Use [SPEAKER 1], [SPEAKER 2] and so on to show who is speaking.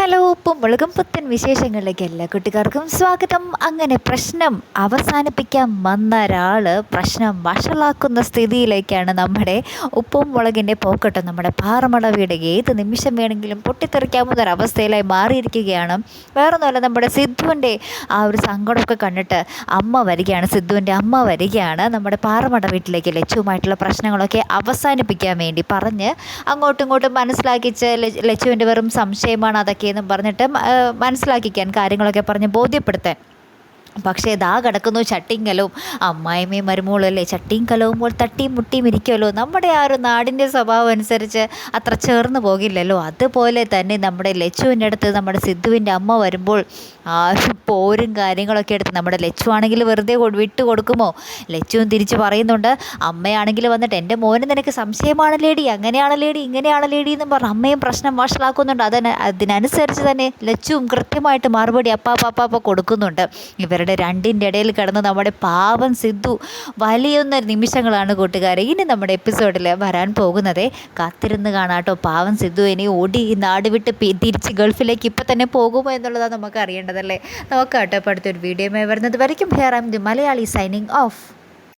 [SPEAKER 1] Hello ഉപ്പും മുളകും പുത്തൻ വിശേഷങ്ങളിലേക്ക് എല്ലാ കുട്ടികാർക്കും സ്വാഗതം. അങ്ങനെ പ്രശ്നം അവസാനിപ്പിക്കാൻ വന്ന ഒരാൾ പ്രശ്നം വഷളാക്കുന്ന സ്ഥിതിയിലേക്കാണ് നമ്മുടെ ഉപ്പും മുളകിന്റെ പോക്കട്ടം. നമ്മുടെ പാറമട ഏത് നിമിഷം വേണമെങ്കിലും പൊട്ടിത്തെറിക്കാവുന്ന ഒരവസ്ഥയിലായി മാറിയിരിക്കുകയാണ്. വേറൊന്നുമല്ല നമ്മുടെ സിദ്ധുവിന്റെ ആ ഒരു സങ്കടമൊക്കെ കണ്ടിട്ട് അമ്മ വരികയാണ്. സിദ്ധുവിന്റെ അമ്മ വരികയാണ് നമ്മുടെ പാറമട വീട്ടിലേക്ക്. ലച്ചുവുമായിട്ടുള്ള പ്രശ്നങ്ങളൊക്കെ അവസാനിപ്പിക്കാൻ വേണ്ടി പറഞ്ഞ് അങ്ങോട്ടും ഇങ്ങോട്ടും മനസ്സിലാക്കിച്ച് ലച്ചുവിന്റെ വെറും സംശയമാണ് അതൊക്കെയെന്നും പറഞ്ഞിട്ട് മനസ്സിലാക്കിക്കാൻ കാര്യങ്ങളൊക്കെ പറഞ്ഞ് ബോധ്യപ്പെടുത്താൻ പക്ഷേ ഇതാ കിടക്കുന്നു ചട്ടിയും കലവും അമ്മായിമ്മയും മരുമോളും അല്ലേ കലവും പോലെ തട്ടിയും മുട്ടിയും ഇരിക്കുമല്ലോ നമ്മുടെ ആ ഒരു നാടിന്റെ സ്വഭാവം അനുസരിച്ച് അത്ര ചേർന്ന് പോകില്ലല്ലോ. അതുപോലെ തന്നെ നമ്മുടെ ലച്ചുവിന്റെ അടുത്ത് നമ്മുടെ സിദ്ധുവിന്റെ അമ്മ വരുമ്പോൾ ആ പോരും കാര്യങ്ങളൊക്കെ എടുത്ത് നമ്മുടെ ലച്ചു ആണെങ്കിൽ വെറുതെ വിട്ടു കൊടുക്കുമോ? ലച്ചുവും തിരിച്ച് പറയുന്നുണ്ട് അമ്മയാണെങ്കിൽ വന്നിട്ട് എന്റെ മോന് നിനക്ക് സംശയമാണ് ലേഡി അങ്ങനെയാണ് ലേഡി ഇങ്ങനെയാണ് ലേഡി എന്നും പറഞ്ഞ് അമ്മയും പ്രശ്നം വഷളാക്കുന്നുണ്ട്. അതിന് അതിനനുസരിച്ച് തന്നെ ലച്ചുവും കൃത്യമായിട്ട് മറുപടി അപ്പാപ്പ കൊടുക്കുന്നുണ്ട്. കൊടുക്കുന്നുണ്ട് ഇവരുടെ രണ്ടിന്റെ ഇടയിൽ കിടന്ന് നമ്മുടെ പാവം സിദ്ധു വലിയൊന്ന നിമിഷങ്ങളാണ് കൂട്ടുകാരെ. ഇനി നമ്മുടെ എപ്പിസോഡിൽ വരാൻ പോകുന്നതേ കാത്തിരുന്ന് കാണാട്ടോ. പാവം സിദ്ധു ഇനി ഓടി നാട് വിട്ട് തിരിച്ച് ഗൾഫിലേക്ക് ഇപ്പം തന്നെ പോകുമോ എന്നുള്ളതാണ് നമുക്ക് അറിയേണ്ടതല്ലേ. നോക്കാം കേട്ടോ അപ്പോൾ അടുത്തൊരു വീഡിയോ വരുന്നത് വരയ്ക്കും. Here am the Malayali signing off